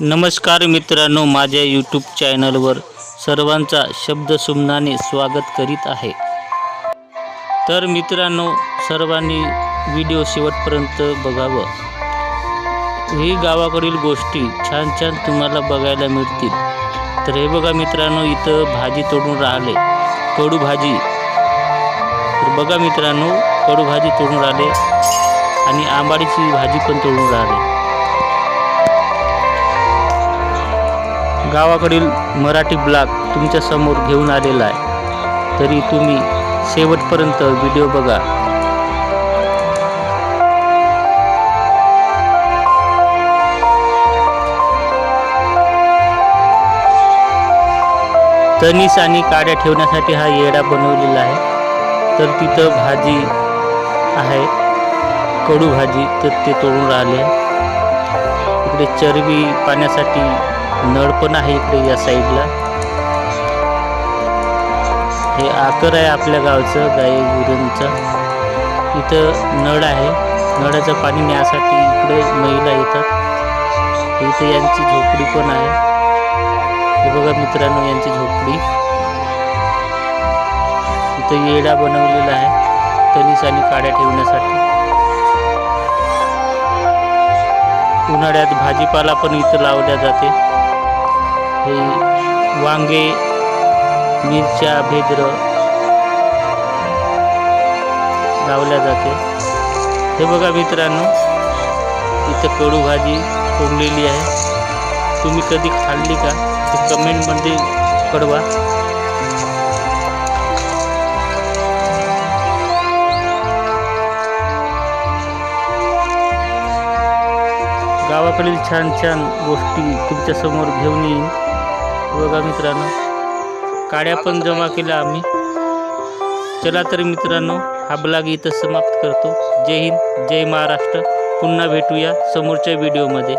नमस्कार मित्रांनो माझ्या यूट्यूब चॅनलवर सर्वांचा शब्दसुमनाने स्वागत करीत आहे. तर मित्रांनो सर्वांनी व्हिडिओ शेवटपर्यंत बघावं. ही गावाकडील गोष्टी छान छान तुम्हाला बघायला मिळतील. तर हे बघा मित्रांनो इथं भाजी तोडून राहिले. कडू भाजी. तर बघा मित्रांनो कडू भाजी तोडून राहिले. आणि आंबाडीची भाजी पण तोडून राहिले. गावाकडील मराठी ब्लॉग तुमच्यासमोर घेऊन आलेला आहे. तरी तुम्ही शेवटपर्यंत व्हिडिओ बघा. तणीस आणि काड्या ठेवण्यासाठी हा येडा बनवलेला आहे. तर तिथं भाजी आहे. कडू भाजी तर ते तोडून राहिले. इकडे चरबी पाण्यासाठी नळ पण आहे इकडे या साईडला. हे आकर आहे आपल्या गावचं गाई गुरूंचं. इथं नळ आहे. नळाचं पाणी न्यासाठी इकडे महिला येतात. इथं यांची झोपडी पण आहे. हे बघा मित्रांनो यांची झोपडी. इथं येडा बनवलेला आहे तणीस आणि काड्या ठेवण्यासाठी. उन्हाळ्यात भाजीपाला पण इथं लावल्या जाते. वांगे मिरच्या भेद्र लावल्या जाते. हे बघा मित्रांनो इथं कडू भाजी कोंबलेली आहे. तुम्ही कधी खाल्ली का? ते कमेंटमध्ये कळवा. गावाकडील छान छान गोष्टी तुमच्यासमोर घेऊन येईन. बघा मित्रांनो. काड्या पण जमा केल्या आम्ही. चला तर मित्रांनो हा ब्लॉग इथं समाप्त करतो. जय हिंद जय महाराष्ट्र. पुन्हा भेटूया समोरच्या व्हिडिओमध्ये.